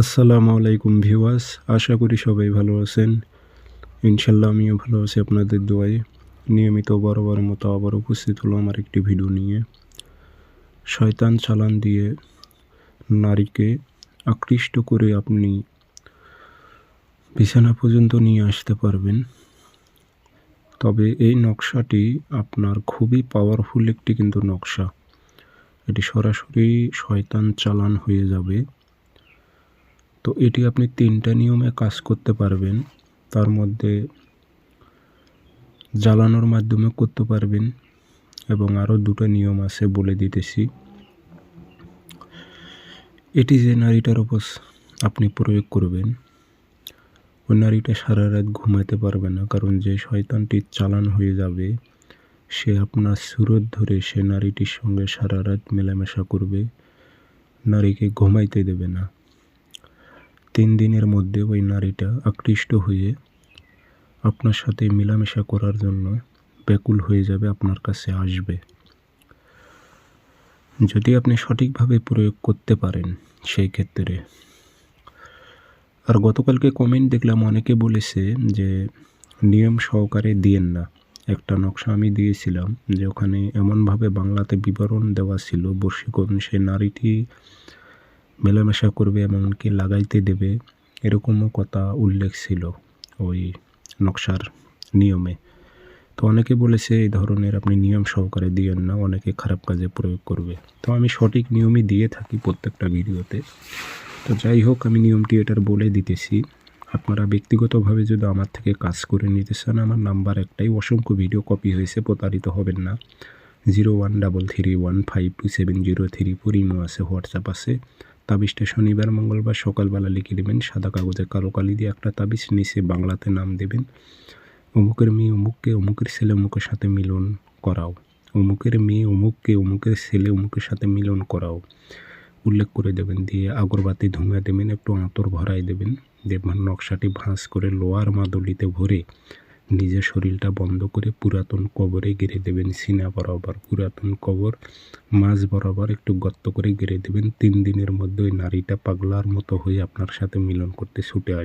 আসসালামু আলাইকুম ভিউয়ার্স, আশা করি সবাই ভালো আছেন। ইনশাল্লাহ আমিও ভালো আছি আপনাদের দোয়ায়। নিয়মিত বরাবর মতো আবার উপস্থিত হলো আমার একটি ভিডিও নিয়ে। শয়তান চালান দিয়ে নারীকে আকৃষ্ট করে আপনি বিছানা পর্যন্ত নিয়ে আসতে পারবেন। তবে এই নকশাটি আপনার খুবই পাওয়ারফুল একটি কিন্তু নকশা। এটি সরাসরি শয়তান চালান হয়ে যাবে। তো এটি আপনি তিনটা নিয়মে কাজ করতে পারবেন। তার মধ্যে জ্বালানোর মাধ্যমে করতে পারবেন এবং আরও দুটো নিয়ম আছে বলে দিতেছি। এটি যে নারীটার উপর আপনি প্রয়োগ করবেন, ওই নারীটা সারা রাত ঘুমাতে পারবে না, কারণ যে শয়তানটি চালান হয়ে যাবে, সে আপনার সুরত ধরে সে নারীটির সঙ্গে সারা রাত মেলামেশা করবে, নারীকে ঘুমাইতে দেবে না। তিন দিনের মধ্যে ওই নারীটা আকৃষ্ট হয়ে আপনার সাথে মেলামেশা করার জন্য ব্যাকুল হয়ে যাবে, আপনার কাছে আসবে। যদি আপনি সঠিকভাবে প্রয়োগ করতে পারেন সেই ক্ষেত্রে। আর গতকালকে কমেন্ট দেখলাম, অনেকে বলেছে যে নিয়ম সহকারে দিয়েন না। একটা নকশা আমি দিয়েছিলাম যে ওখানে এমনভাবে বাংলাতে বিবরণ দেওয়া ছিল বর্ষীকরণ সে নারীটি মেলামেশা করবে, এমনকি লাগাইতে দেবে, এরকমও কথা উল্লেখ ছিল ওই নকশার নিয়মে। তো অনেকে বলেছে, এই ধরনের আপনি নিয়ম সহকারে দিয়েন না, অনেকে খারাপ কাজে প্রয়োগ করবে। তো আমি সঠিক নিয়মই দিয়ে থাকি প্রত্যেকটা ভিডিওতে। তো যাই হোক, আমি নিয়মটি এটার বলে দিতেছি। আপনারা ব্যক্তিগতভাবে যদি আমার থেকে কাজ করে নিতে চান, আমার নাম্বার একটাই। অসংখ্য ভিডিও কপি হয়েছে, প্রতারিত হবেন না। Zero one double three one five two seven zero three four imo আছে, হোয়াটসঅ্যাপ আছে। তাবিজটা শনিবার, মঙ্গলবার সকালবেলা লিখে দেবেন। সাদা কাগজে কালো কালি দিয়ে একটা তাবিজ নিচে বাংলাতে নাম দেবেন। অমুকের মেয়ে অমুককে, অমুকের ছেলে অমুকের সাথে মিলন করাও। অমুকের মেয়ে অমুককে, অমুকের ছেলে অমুকের সাথে মিলন করাও। উল্লেখ করে দেবেন, দিয়ে আগরবাতি ধুঁয়া দেবেন, একটু আঁতর ভরাই দেবেন। দেখবেন নকশাটি ভাঁজ করে লোয়ার মাদুলিতে ভরে নিজের শরীরটা বন্ধ করে পুরাতন কবরে গেড়ে দেবেন, সিনা বরাবর। পুরাতন কবর, মাঝ বরাবর একটু গর্ত করে গেড়ে দেবেন। তিন দিনের মধ্যে ওই নারীটা পাগলার মতো হয়ে আপনার সাথে মিলন করতে ছুটে আসবে।